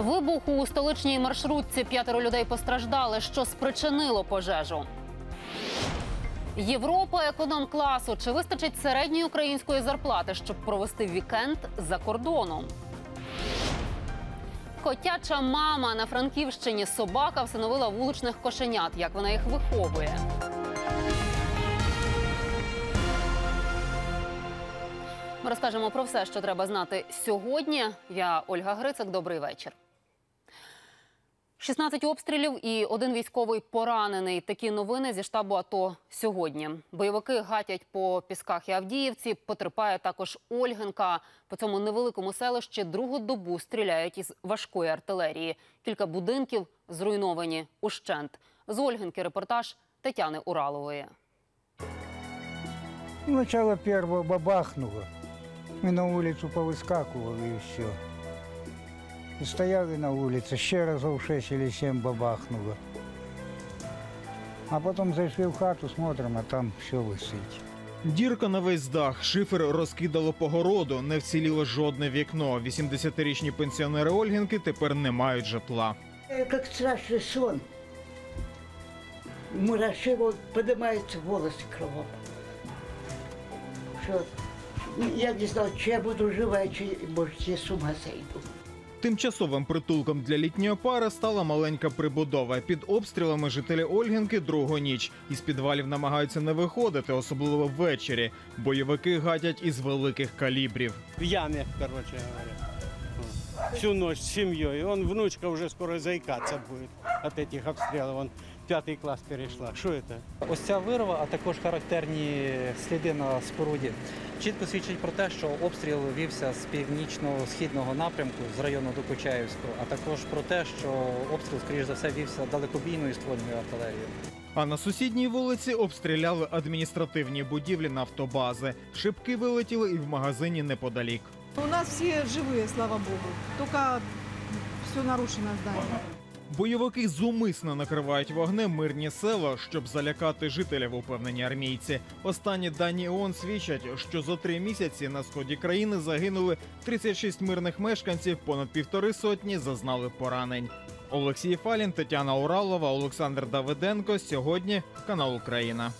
Вибух у столичній маршрутці п'ятеро людей постраждали, що спричинило пожежу. Європа економ-класу. Чи вистачить середньої української зарплати, щоб провести вікенд за кордоном? Котяча мама на Франківщині собака всиновила вуличних кошенят. Як вона їх виховує? Ми розкажемо про все, що треба знати сьогодні. Я Ольга Грицик. Добрий вечір. 16 обстрілів і один військовий поранений. Такі новини зі штабу АТО сьогодні. Бойовики гатять по пісках і Авдіївці. Потерпає також Ольгинка. По цьому невеликому селищі другу добу стріляють із важкої артилерії. Кілька будинків зруйновані ущент. З Ольгинки репортаж Тетяни Уралової. Начало первого бабахнуло. Мы на улицу повыскакивали и все. И стояли на улице, ще разов 6 или 7 бабахнуло. А потом зайшли в хату, смотрим, а там все висить. Дірка на весь дах, шифер розкидало по городу, не вціліло жодне вікно. 80-річні пенсіонери Ольгінки тепер не мають житла. Э, Как страшный сон. Мураши вот поднимаются волосы кругом. Что я не знала, чи я буду жива, чи, может, я с ума сойду. Тимчасовим притулком для літньої пари стала маленька прибудова. Під обстрілами жителі Ольгінки другу ніч. Із підвалів намагаються не виходити, особливо ввечері. Бойовики гатять із великих калібрів. в ямі, коротше говоря. Всю ночь з сім'єю. Он внучка вже скоро зайкатися буде від цих обстрілів пятый класс перешла. Что это? Ось ця вирва, а також характерні сліди на споруді, чітко свідчить про те, що обстріл вівся з північно-східного напрямку з району Докучаївського, а також про те, що обстріл, скоріш за все, вівся далекобійною ствольною артилерією. А на сусідній вулиці обстріляли адміністративні будівлі нафтобази. Шибки вилетіли і в магазині неподалік. У нас все живые, слава богу. Только все нарушено здание. Бойовики зумисно накривають вогнем мирні села, щоб залякати жителів, упевнені армійці. Останні дані ООН свідчать, що за три місяці на сході країни загинули 36 мирних мешканців, понад півтори сотні зазнали поранень. Олексій Фалін, Тетяна Уралова, Олександр Давиденко. Сьогодні канал Україна.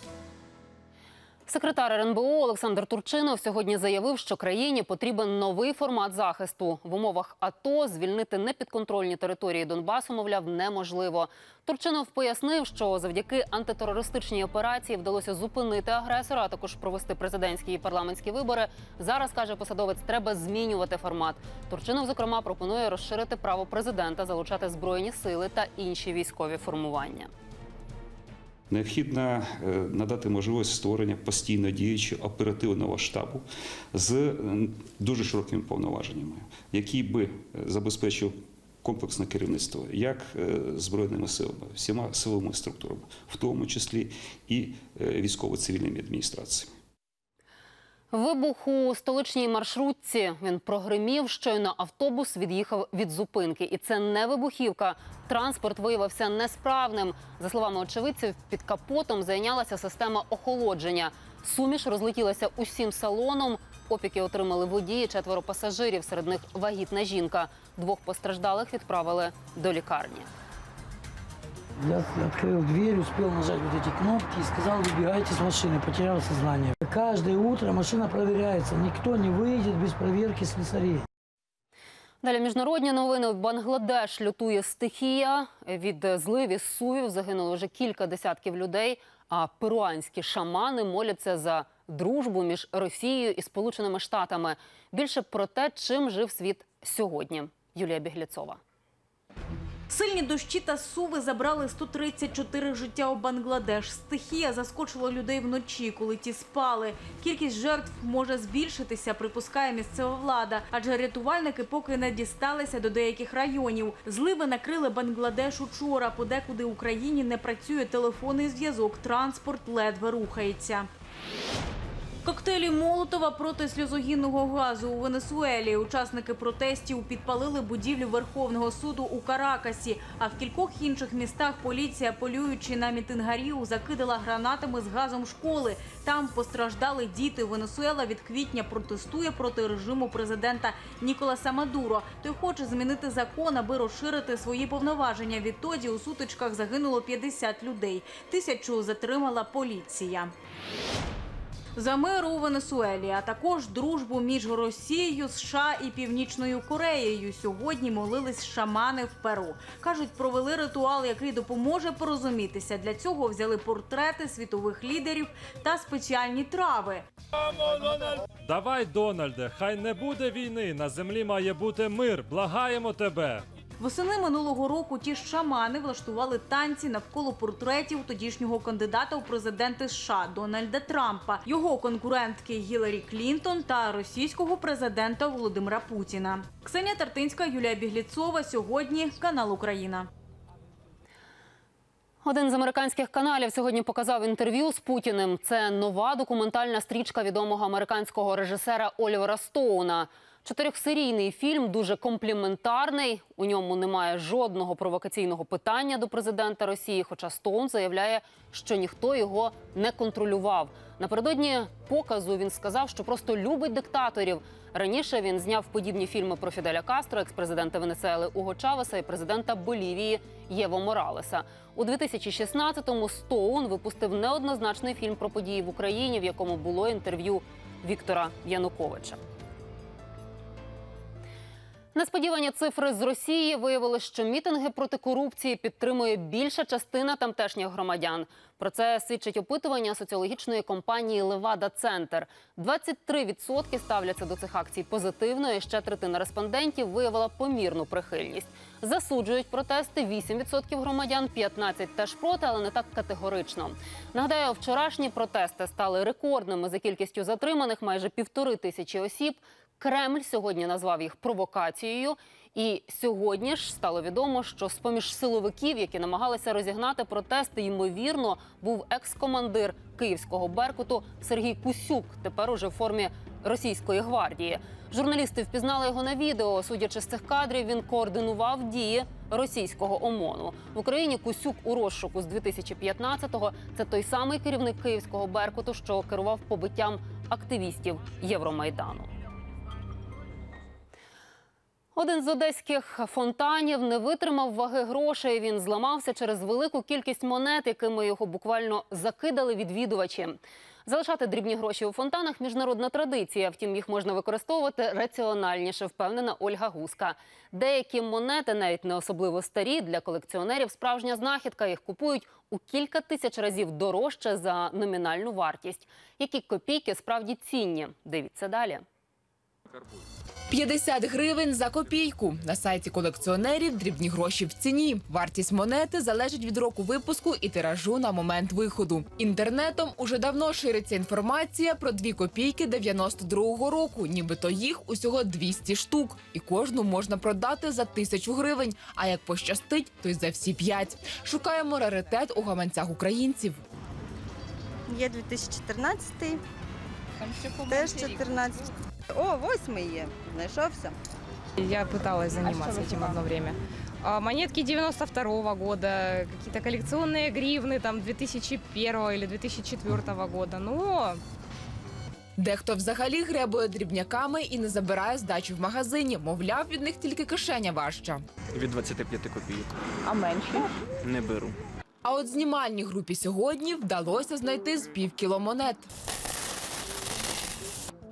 Секретар РНБО Олександр Турчинов сьогодні заявив, що країні потрібен новий формат захисту в умовах АТО. Звільнити непідконтрольні території Донбасу, мовляв, неможливо. Турчинов пояснив, що завдяки антитерористичній операції вдалося зупинити агресора, а також провести президентські і парламентські вибори. Зараз каже посадовець, треба змінювати формат. Турчинов, зокрема, пропонує розширити право президента залучати збройні сили та інші військові формування. Необхідно е, надати можливість створення постійно діючого оперативного штабу з е, дуже широкими повноваженнями, який би е, забезпечив комплексне керівництво як збройними силами, всіма силовими структурами, в тому числі і військово-цивільними адміністраціями. Вибух у столичній маршрутці. Він прогримів. Щойно автобус від'їхав від зупинки, і це не вибухівка. Транспорт виявився несправним. За словами очевидців, під капотом зайнялася система охолодження. Суміш розлетілася усім салоном. Опіки отримали водії, четверо пасажирів. Серед них вагітна жінка. Двох постраждалих відправили до лікарні. Я открыл дверь, успел нажать вот эти кнопки и сказал, выбегайте с машины, потерял сознание. Каждое утро машина проверяется, никто не выйдет без проверки слесарей. Далі міжнародні новини. В Бангладеш лютує стихія. Від зливів сувів загинуло вже кілька десятків людей. А перуанські шамани моляться за дружбу між Росією і Сполученими Штатами. Більше про те, чим жив світ сьогодні. Юлія Бігліцова. Сильні дощі та суви забрали 134 життя у Бангладеш. Стихія заскочила людей вночі, коли ті спали. Кількість жертв може збільшитися, припускає місцева влада, адже рятувальники поки не дісталися до деяких районів. Зливи накрили Бангладеш учора. Подекуди Україні не працює телефонний зв'язок. Транспорт ледве рухається. Коктейлі Молотова проти сльозогінного газу у Венесуелі. Учасники протестів підпалили будівлю Верховного суду у Каракасі. А в кількох інших містах поліція, полюючи на мітингарів, закидала гранатами з газом школи. Там постраждали діти. Венесуела від квітня протестує проти режиму президента Ніколаса Мадуро. Той хоче змінити закон, аби розширити свої повноваження. Відтоді у сутичках загинуло 50 людей. Тисячу затримала поліція. За мир у Венесуелі, а також дружбу між Росією, США і Північною Кореєю. Сьогодні молились шамани в Перу. Кажуть, провели ритуал, який допоможе порозумітися. Для цього взяли портрети світових лідерів та спеціальні трави. Давай, Дональде, хай не буде війни. На землі має бути мир. Благаємо тебе. Восени минулого року ті ж шамани влаштували танці навколо портретів тодішнього кандидата у президенти США Дональда Трампа, його конкурентки Гіларі Клінтон та російського президента Володимира Путіна. Ксенія Тартинська, Юлія Бігліцова. Сьогодні канал Україна. Один з американських каналів сьогодні показав інтерв'ю з Путіним. Це нова документальна стрічка відомого американського режисера Олівера Стоуна. Чотирьохсерійний фільм дуже компліментарний. У ньому немає жодного провокаційного питання до президента Росії. Хоча Стоун заявляє, що ніхто його не контролював. Напередодні показу він сказав, що просто любить диктаторів. Раніше він зняв подібні фільми про Фіделя Кастро, екс-президента Венесуели Уго Чавеса і президента Болівії Єво Моралеса. У 2016-му Стоун випустив неоднозначний фільм про події в Україні, в якому було інтерв'ю Віктора Януковича. Несподівані цифри з Росії виявили, що мітинги проти корупції підтримує більша частина тамтешніх громадян. Про це свідчить опитування соціологічної компанії Левада Центр. 23% ставляться до цих акцій позитивно. і Ще третина респондентів виявила помірну прихильність. Засуджують протести 8% громадян, 15% теж проти, але не так категорично. Нагадаю, вчорашні протести стали рекордними за кількістю затриманих майже півтори тисячі осіб. Кремль сьогодні назвав їх провокацією. І сьогодні ж стало відомо, що з поміж силовиків, які намагалися розігнати протести, ймовірно, був екс-командир київського беркуту Сергій Кусюк. Тепер уже в формі російської гвардії. Журналісти впізнали його на відео. Судячи з цих кадрів, він координував дії російського ОМОНу в Україні. Кусюк у розшуку з 2015-го. Це той самий керівник київського беркуту, що керував побиттям активістів Євромайдану. Один з одеських фонтанів не витримав ваги грошей. Він зламався через велику кількість монет, якими його буквально закидали відвідувачі. Залишати дрібні гроші у фонтанах міжнародна традиція. Втім, їх можна використовувати раціональніше, впевнена Ольга Гуска. Деякі монети, навіть не особливо старі, для колекціонерів справжня знахідка. Їх купують у кілька тисяч разів дорожче за номінальну вартість. Які копійки справді цінні? Дивіться далі. 50 гривень за копійку. На сайті колекціонерів дрібні гроші в ціні. Вартість монети залежить від року випуску і тиражу на момент виходу. Інтернетом уже давно шириться інформація про дві копійки 92-го року, нібито їх усього 200 штук, і кожну можна продати за тисячу гривень. А як пощастить, то й за всі п'ять. Шукаємо раритет у гаманцях українців. Є 2014, теж 14. О, восьмий є. Знайшовся. Я пыталась заниматься А что этим вы одно время. А, Монетки 92 года, какие-то коллекционные гривны там 2001 или 2004 года. Но Дехто взагалі гребує дрібняками і не забирає здачу в магазині. Мовляв, від них тільки кишеня важча. Від 25 копійок. А менше? Не беру. А от знімальній групі сьогодні вдалося знайти з півкіло монет.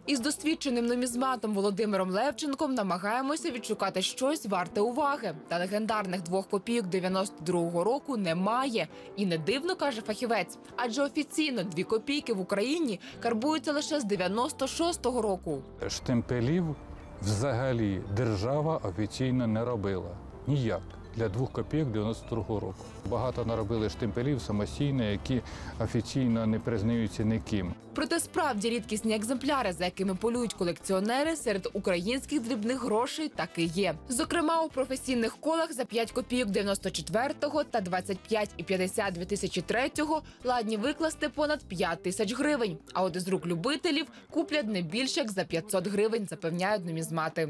Із досвідченим нумізматом Володимиром Левченком намагаємося відшукати щось варте уваги. Та легендарних двох копійок 92-го року немає. І не дивно, каже фахівець, адже офіційно дві копійки в Україні карбуються лише з 96-го року. Штемпелів взагалі держава офіційно не робила. Ніяк. Для 2 копійок 92 року. Багато наробили штемпелів самостійно, які офіційно не признаються ніким. Проте справді рідкісні екземпляри, за якими полюють колекціонери, серед українських дрібних грошей таки є. Зокрема, у професійних колах за 5 копійок 94-го та 25 і 50 2003-го ладні викласти понад 5 тисяч гривень. А от із рук любителів куплять не більше як за 500 гривень, запевняють нумізмати.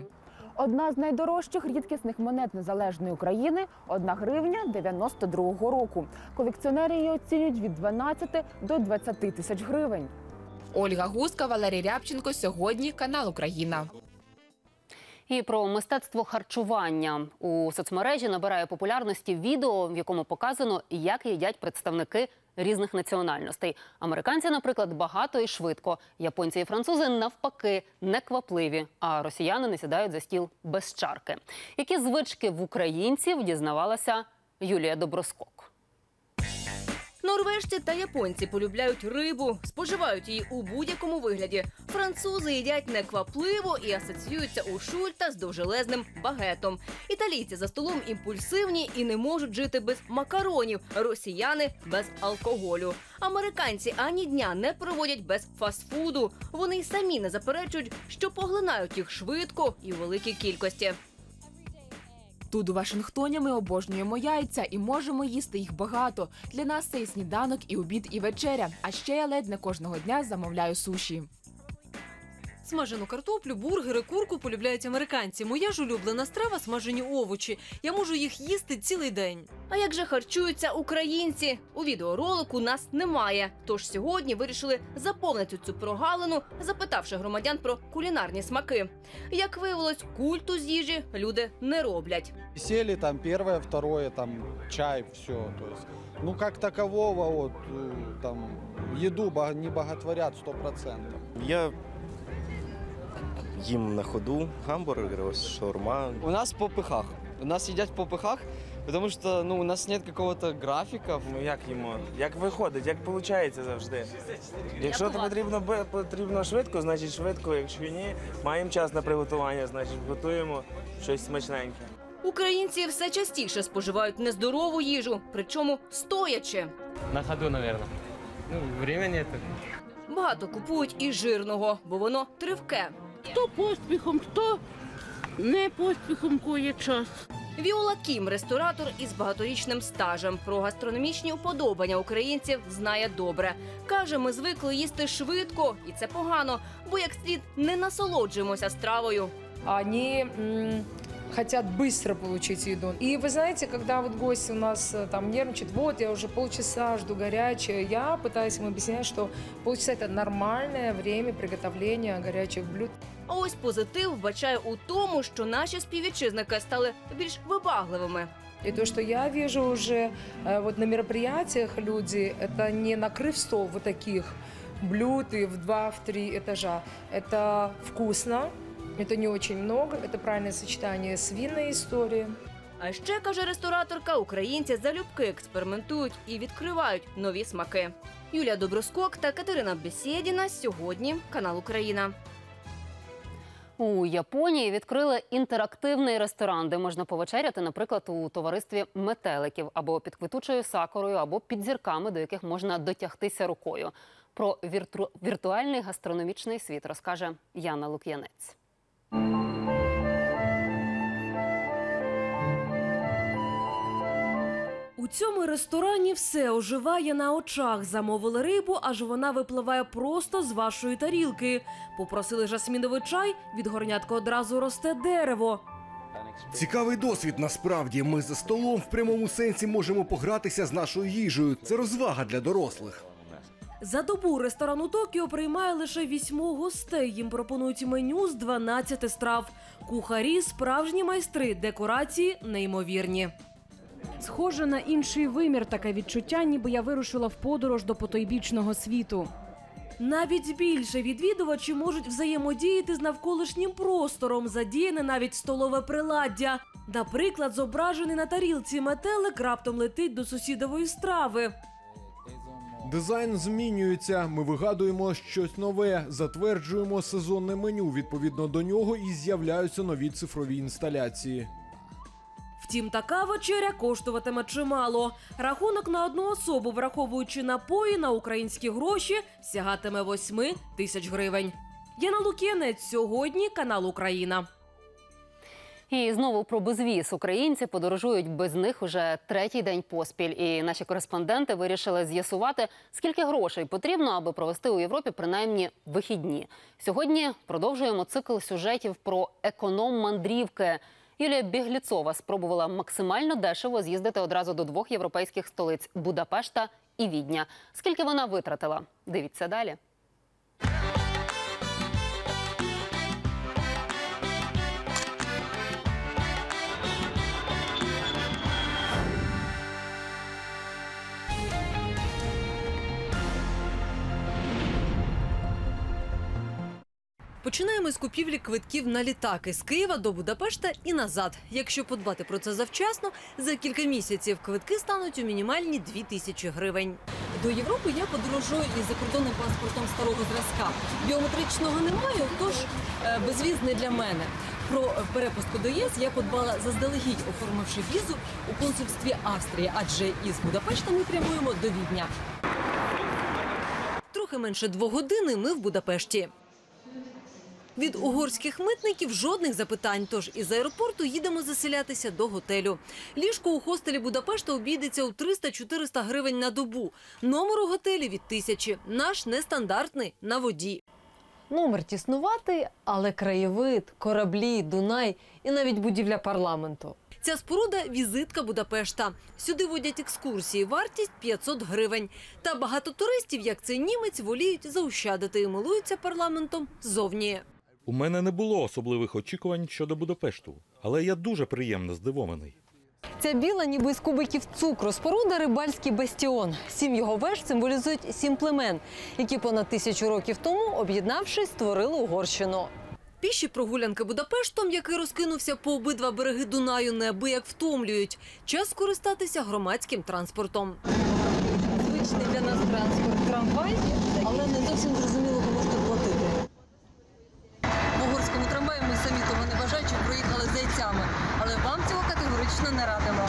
Одна з найдорожчих рідкісних монет незалежної України одна гривня 92-го року. Колекціонери її оцінюють від 12 до 20 тисяч гривень. Ольга Гуска, Валерій Рябченко. Сьогодні канал Україна. І про мистецтво харчування у соцмережі набирає популярності відео, в якому показано, як їдять представники різних національностей. Американці, наприклад, багато і швидко. Японці і французи навпаки неквапливі, а росіяни не сідають за стіл без чарки. Які звички в українців дізнавалася Юлія Доброскок. Норвежці та японці полюбляють рибу, споживають її у будь-якому вигляді. Французи їдять неквапливо і асоціюються у шульта з довжелезним багетом. Італійці за столом імпульсивні і не можуть жити без макаронів. Росіяни без алкоголю. Американці ані дня не проводять без фастфуду. Вони й самі не заперечують, що поглинають їх швидко і у великій кількості. Тут у Вашингтоні ми обожнюємо яйця і можемо їсти їх багато. Для нас це і сніданок, і обід, і вечеря. А ще я ледь не кожного дня замовляю суші. Смажену картоплю, бургери, курку полюбляють американці. Моя ж улюблена страва смажені овочі. Я можу їх їсти цілий день. А як же харчуються українці? У відеоролику нас немає. Тож сьогодні вирішили заповнити цю прогалину, запитавши громадян про кулінарні смаки. Як виявилось, культу з їжі люди не роблять. Сели там первое, второе, там чай, все. То есть, ну как такового вот э, там еду бо- не боготворят сто процентов. Я їм на ходу гамбургер, ось шаурма. У нас по пыхах. У нас едят по пыхах, потому что ну, у нас нет какого-то графика. Ну як їмо? Як виходить, як виходить завжди. Якщо це потрібно, бе- потрібно швидко, значить швидко. Якщо ні, маємо час на приготування, значить готуємо щось смачненьке. Українці все частіше споживають нездорову їжу, причому стоячи. На ходу, наверное. Ну, времени нет. Багато купують і жирного, бо воно тривке. Хто поспіхом, хто не поспіхом кує час. Віола Кім, ресторатор із багаторічним стажем. Про гастрономічні уподобання українців знає добре. Каже, ми звикли їсти швидко, і це погано, бо як слід не насолоджуємося стравою. Они м, хотят быстро получить еду. И вы знаете, когда вот гость у нас э, там нервничает, вот я уже полчаса жду горячее, я пытаюсь им объяснять, что полчаса это нормальное время приготовления горячих блюд. А ось позитив вбачає у тому, що наші співвітчизники стали більш вибагливими. И то, что я вижу уже э, вот на мероприятиях люди, это не накрыв стол вот таких блюд и в два, в три этажа. Это вкусно, это не очень много, это правильное сочетание с винной историей. А ще каже рестораторка, українці залюбки експериментують і відкривають нові смаки. Юлія Доброскок та Катерина Бесєдіна сьогодні канал Україна. У Японії відкрили інтерактивний ресторан, де можна повечеряти, наприклад, у товаристві метеликів або під квитучою сакурою, або під зірками, до яких можна дотягтися рукою. Про вірту... віртуальний гастрономічний світ розкаже Яна Лук'янець. У цьому ресторані все оживає на очах. Замовили рибу, аж вона випливає просто з вашої тарілки. Попросили жасміновий чай, від горнятка одразу росте дерево. Цікавий досвід. Насправді ми за столом в прямому сенсі можемо погратися з нашою їжею. Це розвага для дорослих. За добу ресторан у Токіо приймає лише вісьмох гостей. Їм пропонують меню з 12 страв. Кухарі справжні майстри, декорації неймовірні. Схоже на інший вимір таке відчуття, ніби я вирушила в подорож до потойбічного світу. Навіть більше відвідувачі можуть взаємодіяти з навколишнім простором, задіяне навіть столове приладдя. Наприклад, зображений на тарілці метелик раптом летить до сусідової страви. Дизайн змінюється. Ми вигадуємо щось нове, затверджуємо сезонне меню. Відповідно до нього і з'являються нові цифрові інсталяції. Втім, така вечеря коштуватиме чимало. Рахунок на одну особу, враховуючи напої на українські гроші, сягатиме 8 тисяч гривень. Яна Лук'янець сьогодні канал Україна. І знову про безвіз. Українці подорожують без них уже третій день поспіль. І наші кореспонденти вирішили з'ясувати, скільки грошей потрібно, аби провести у Європі принаймні вихідні. Сьогодні продовжуємо цикл сюжетів про економ-мандрівки. Юлія Бігліцова спробувала максимально дешево з'їздити одразу до двох європейських столиць Будапешта і Відня. Скільки вона витратила? Дивіться далі. Починаємо з купівлі квитків на літаки з Києва до Будапешта і назад. Якщо подбати про це завчасно, за кілька місяців квитки стануть у мінімальні 2 тисячі гривень. До Європи я подорожую із закордонним паспортом старого зразка. Біометричного немає, тож е, безвіз не для мене. Про перепустку до ЄС я подбала заздалегідь, оформивши візу у консульстві Австрії, адже із Будапешта ми прямуємо до Відня. Трохи менше двох годин і ми в Будапешті. Від угорських митників жодних запитань. Тож із аеропорту їдемо заселятися до готелю. Ліжко у хостелі Будапешта обійдеться у 300-400 гривень на добу. Номер у готелі від тисячі. Наш нестандартний на воді. Номер тіснуватий, але краєвид, кораблі, Дунай і навіть будівля парламенту. Ця споруда візитка Будапешта. Сюди водять екскурсії. Вартість 500 гривень. Та багато туристів, як цей німець, воліють заощадити і милуються парламентом ззовні. У мене не було особливих очікувань щодо Будапешту, але я дуже приємно здивований. Ця біла, ніби з кубиків цукру, споруда рибальський бастіон. Сім його веж символізують сім племен, які понад тисячу років тому, об'єднавшись, створили Угорщину. Піші прогулянки Будапештом, який розкинувся по обидва береги Дунаю, неабияк втомлюють. Час скористатися громадським транспортом. Звичний для нас транспорт трамвай, але не зовсім зрозуміло, кому ж тут платити. В угорському ми самі того не бажаючи проїхали зайцями, але вам цього категорично не радимо.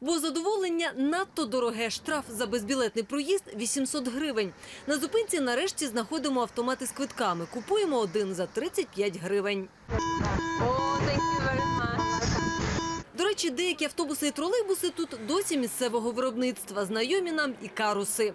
Бо задоволення надто дороге. Штраф за безбілетний проїзд 800 гривень. На зупинці нарешті знаходимо автомати з квитками. Купуємо один за 35 гривень. До речі, деякі автобуси і тролейбуси тут досі місцевого виробництва. Знайомі нам і каруси.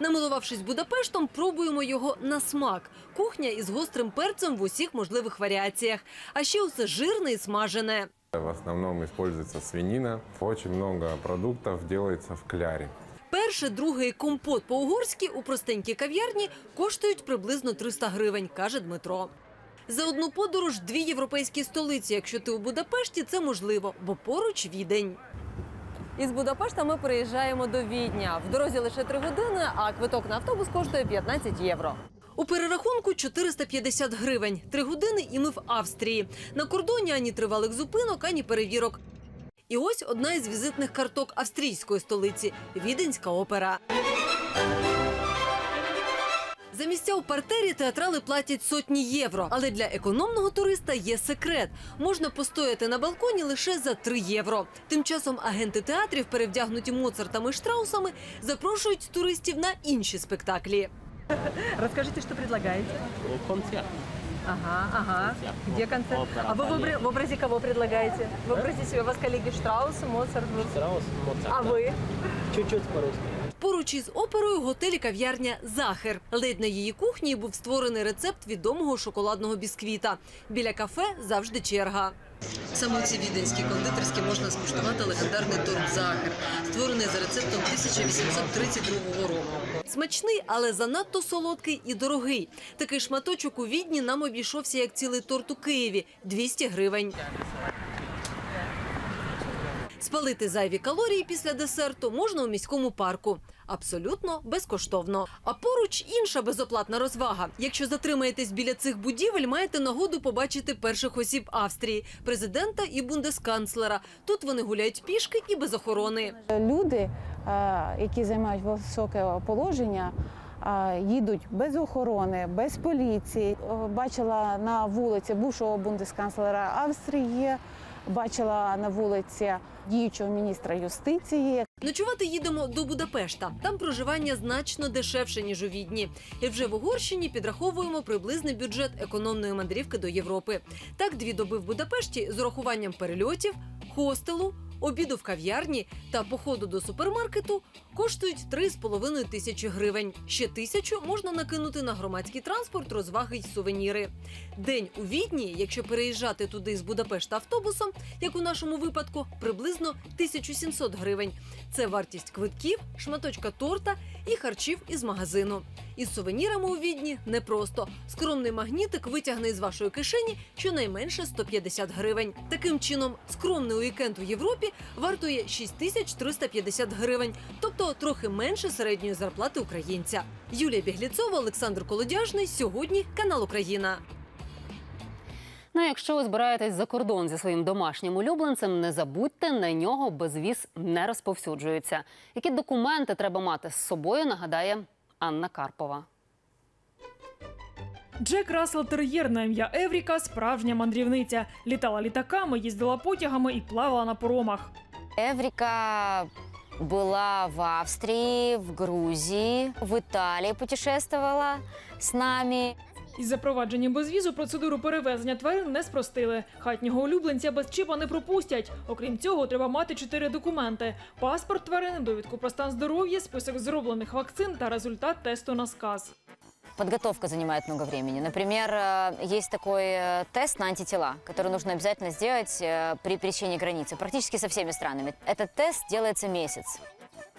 Намилувавшись Будапештом, пробуємо його на смак. Кухня із гострим перцем в усіх можливих варіаціях. А ще усе жирне і смажене. В основном используется свинина. Очень много продуктов делается в кляре. Перше, друге і компот по-угорськи у простенькій кав'ярні коштують приблизно 300 гривень, каже Дмитро. За одну подорож дві європейські столиці. Якщо ти у Будапешті, це можливо, бо поруч відень. Із Будапешта ми переїжджаємо до Відня. В дорозі лише три години, а квиток на автобус коштує 15 євро. У перерахунку 450 гривень. Три години і ми в Австрії. На кордоні ані тривалих зупинок, ані перевірок. І ось одна із візитних карток австрійської столиці Віденська опера. За місця у партері театрали платять сотні євро. Але для економного туриста є секрет. Можна постояти на балконі лише за 3 євро. Тим часом агенти театрів, перевдягнуті Моцартами і Штраусами, запрошують туристів на інші спектаклі. Расскажите, что предлагаете? Концерт. Ага, ага. Где концерт? Опера, А вы в, обра- балет. в образе кого предлагаете? В образе себя. У вас коллеги Штраус, Моцарт. вы- Штраус, Моцарт. А вы? Чуть-чуть по-русски. Поруч із оперою готель і кав'ярня Захер. Ледь на її кухні був створений рецепт відомого шоколадного бісквіта. Біля кафе завжди черга. Саме у цій віденській кондитерській можна скуштувати легендарний торт Захер, створений за рецептом 1832 року. Смачний, але занадто солодкий і дорогий. Такий шматочок у Відні нам обійшовся як цілий торт у Києві – 200 гривень. Спалити зайві калорії після десерту можна у міському парку. Абсолютно безкоштовно. А поруч інша безоплатна розвага. Якщо затримаєтесь біля цих будівель, маєте нагоду побачити перших осіб Австрії, президента і бундесканцлера. Тут вони гуляють пішки і без охорони. Люди, е, які займають високе положення, їдуть без охорони, без поліції. Е, Бачила на вулиці бувшого бундесканцлера Австрії, бачила на вулиці діючого міністра юстиції. Ночувати їдемо до Будапешта. Там проживання значно дешевше ніж у Відні. І вже в Угорщині підраховуємо приблизний бюджет економної мандрівки до Європи. Так, дві доби в Будапешті з урахуванням перельотів, хостелу, обіду в кав'ярні та походу до супермаркету коштують 3,5 тисячі гривень. Ще тисячу можна накинути на громадський транспорт, розваги й сувеніри. День у Відні, якщо переїжджати туди з Будапешта автобусом, як у нашому випадку, приблизно 1700 гривень. Це вартість квитків, шматочка торта і харчів із магазину. Із сувенірами у Відні непросто. Скромний магнітик витягне із вашої кишені щонайменше 150 гривень. Таким чином, скромний уікенд у Європі вартує 6350 гривень, тобто трохи менше середньої зарплати українця. Юлія Бігліцова, Олександр Колодяжний. Сьогодні канал Україна. Ну, якщо ви збираєтесь за кордон зі своїм домашнім улюбленцем, не забудьте, на нього безвіз не розповсюджується. Які документи треба мати з собою, нагадає Анна Карпова. Джек Рассел Тер'єр на ім'я Евріка справжня мандрівниця. Літала літаками, їздила потягами і плавала на поромах. Евріка была в Австрии, в Грузии, в Италии путешествовала с нами. Із запровадженням безвізу процедуру перевезення тварин не спростили. Хатнього улюбленця без чіпа не пропустять. Окрім цього, треба мати чотири документи: паспорт тварини, довідку про стан здоров'я, список зроблених вакцин та результат тесту на сказ. Подготовка занимает много времени. Например, э, есть такой э, тест на антитела, который нужно обязательно сделать э, при пересечении границы, практически со всеми странами. Этот тест делается месяц.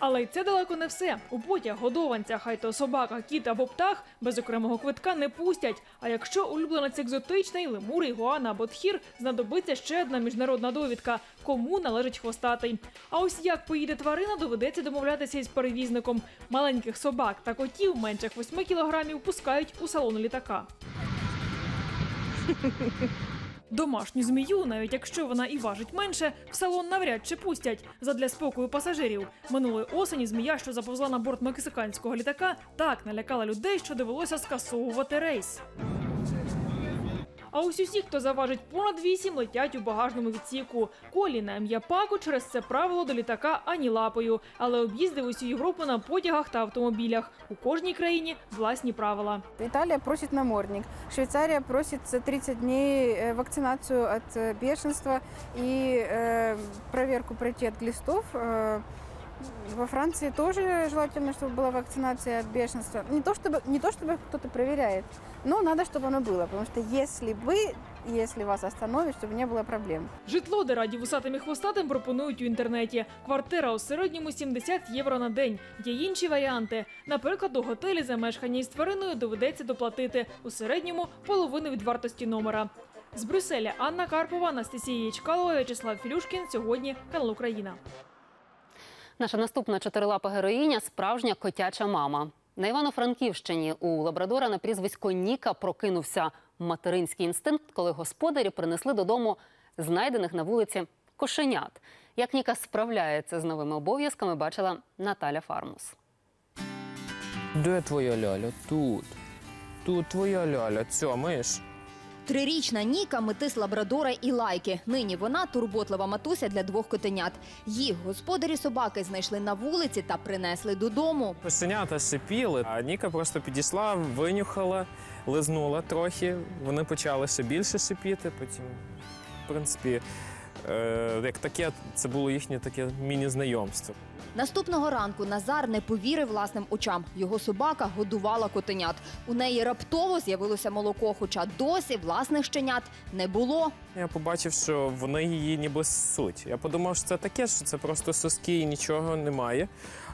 Але й це далеко не все. У потяг годованця, хай то собака, кіт або птах, без окремого квитка не пустять. А якщо улюбленець екзотичний, лемур, ігуана або тхір, знадобиться ще одна міжнародна довідка, кому належить хвостатий. А ось як поїде тварина, доведеться домовлятися із перевізником. Маленьких собак та котів менших 8 кілограмів пускають у салон літака. Домашню змію, навіть якщо вона і важить менше, в салон навряд чи пустять задля спокою пасажирів. Минулої осені змія, що заповзла на борт мексиканського літака, так налякала людей, що довелося скасовувати рейс. А ось усі, хто заважить понад вісім, летять у багажному відсіку. Колі на ім'я Пако через це правило до літака ані лапою, але об'їздив усю Європу на потягах та автомобілях. У кожній країні власні правила. Италия просит намордник, Швейцария просит за 30 дней э, вакцинацию от э, бешенства и э, проверку пройти от глистов. Э, Во Франции тоже желательно, чтобы была вакцинация от бешенства. Не то чтобы, не то чтобы кто-то проверяет, но надо, чтобы оно было, потому что если вы, если вас остановят, чтобы не было проблем. Житло, де раді вусатим і хвостатим пропонують у інтернеті. Квартира у середньому 70 євро на день. Є інші варіанти. Наприклад, у готелі за мешкання із твариною доведеться доплатити у середньому половину від вартості номера. З Брюсселя Анна Карпова, Анастасія Ячкалова, В'ячеслав Філюшкін. Сьогодні канал Україна. Наша наступна чотирилапа героїня справжня котяча мама. На Івано-Франківщині у лабрадора на прізвисько Ніка прокинувся материнський інстинкт, коли господарі принесли додому знайдених на вулиці кошенят. Як Ніка справляється з новими обов'язками, бачила Наталя Фармус. Де твоя ляля? Тут. Тут твоя ляля. Цьомаєш? Трирічна Ніка метис лабрадора і лайки. Нині вона турботлива матуся для двох котенят. Їх господарі собаки знайшли на вулиці та принесли додому. Синята сипіли, а Ніка просто підійшла, винюхала, лизнула трохи. Вони почали ще більше сипіти. Потім, в принципі, е, як таке, це було їхнє таке міні-знайомство. Наступного ранку Назар не повірив власним очам. Його собака годувала котенят. У неї раптово з'явилося молоко, хоча досі власних щенят не було. Я побачив, що вони її ніби суть. Я подумав, що це таке, що це просто соски і нічого немає.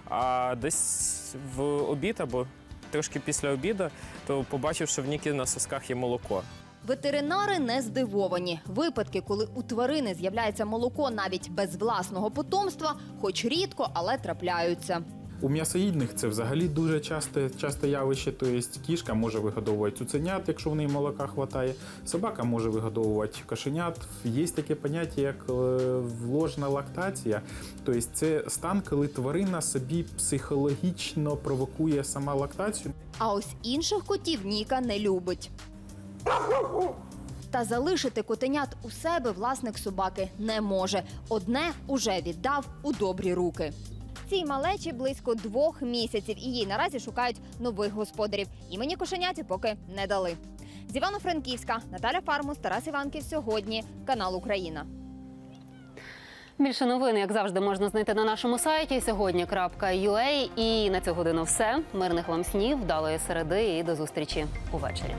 А десь в обід або трошки після обіду, то побачив, що в Ніки на сосках є молоко. Ветеринари не здивовані. Випадки, коли у тварини з'являється молоко навіть без власного потомства, хоч рідко, але трапляються. У м'ясоїдних це взагалі дуже часте, часте явище. Тобто кішка може вигодовувати цуценят, якщо в неї молока хватає. Собака може вигодовувати кошенят. Є таке поняття, як е, вложна лактація. Тобто це стан, коли тварина собі психологічно провокує сама лактацію. А ось інших котів Ніка не любить. Та залишити котенят у себе власник собаки не може. Одне уже віддав у добрі руки. Цій малечі близько двох місяців, і їй наразі шукають нових господарів. Імені кошеняті поки не дали. З Івано-Франківська Наталя Фармус, Тарас Іванків. Сьогодні канал Україна. Більше новин, як завжди, можна знайти на нашому сайті сьогодні.ua. І на цю годину все. Мирних вам снів, вдалої середи і до зустрічі увечері.